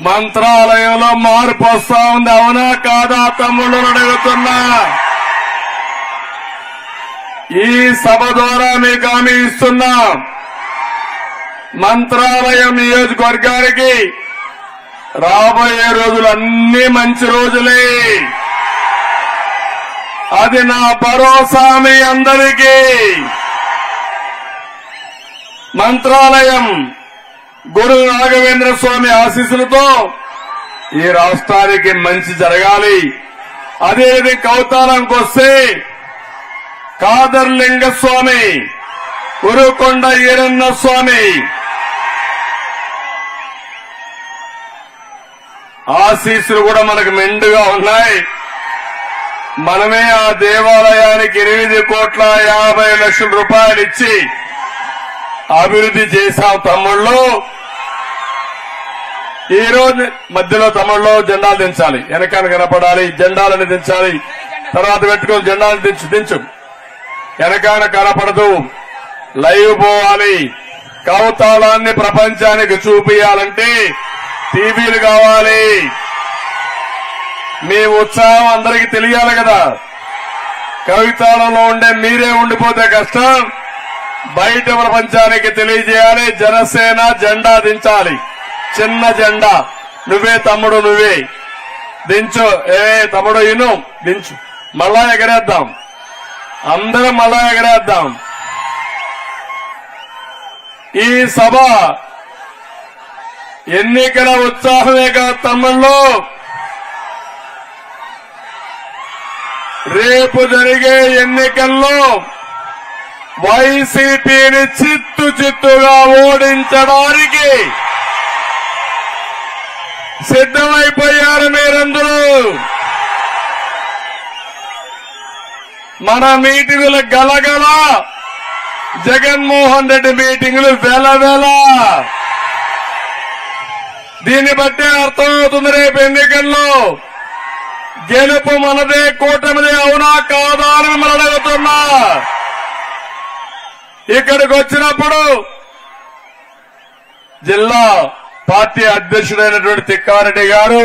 మంత్రాలయంలో మార్పు వస్తా ఉంది. అవునా కాదా తమ్ముళ్ళు అడుగుతున్నా ఈ సభ ద్వారా మీకు హామీ ఇస్తున్నా. మంత్రాలయం నియోజకవర్గానికి రాబోయే రోజులు అన్ని మంచి రోజులే. అది నా భరోసా మీ అందరికీ. మంత్రాలయం గురు రాఘవేంద్ర స్వామి ఆశీస్సులతో ఈ రాష్ట్రానికి మంచి జరగాలి. అదేవిధంగా కౌతాలంకి వస్తే కాదర్లింగ స్వామి ఉరుకొండ ఈరన్న స్వామి. ఆశీస్సులు కూడా మనకు మెండుగా ఉన్నాయి. మనమే ఆ దేవాలయానికి ఎనిమిది కోట్ల యాభై లక్షల రూపాయలు ఇచ్చి అభివృద్ధి చేశాం తమ్ముళ్ళు. ఈ రోజు మధ్యలో తమ్ముళ్ళు జెండాలు దించాలి. వెనకాల కనపడాలి జెండాలను దించాలి. తర్వాత పెట్టుకొని జెండాలు దించు దించు. వెనకాల కనపడదు. లైవ్ పోవాలి. కవతాళాన్ని ప్రపంచానికి చూపియాలంటే టీవీలు కావాలి. మీ ఉత్సాహం అందరికీ తెలియాలి కదా. కవితాళంలో ఉండే మీరే ఉండిపోతే కష్టం. బయట ప్రపంచానికి తెలియజేయాలి జనసేన జెండా దించాలి. చిన్న జెండా. నువ్వే తమ్ముడు నువ్వే. దించు. ఏ తమ్ముడు ఇను. దించు. మళ్ళా ఎగరేద్దాం. అందరం మళ్ళా ఎగరేద్దాం. ఈ సభ ఎన్నికల ఉత్సాహమే కాదు తమ్ముళ్ళు. రేపు జరిగే ఎన్నికల్లో వైసీపీని చిత్తు చిత్తుగా ఓడించడానికి సిద్ధమైపోయారు మీరందరూ. మన మీటింగులు గలగల జగన్మోహన్ రెడ్డి మీటింగులు వెలవెల. దీన్ని బట్టే అర్థమవుతుంది రేపు ఎన్నికల్లో గెలుపు మనదే కూటమిదే అవునా కాదా అని మిమ్మల్ని అడుగుతున్నా. ఇక్కడికి వచ్చినప్పుడు జిల్లా పార్టీ అధ్యక్షుడైనటువంటి తిక్కారెడ్డి గారు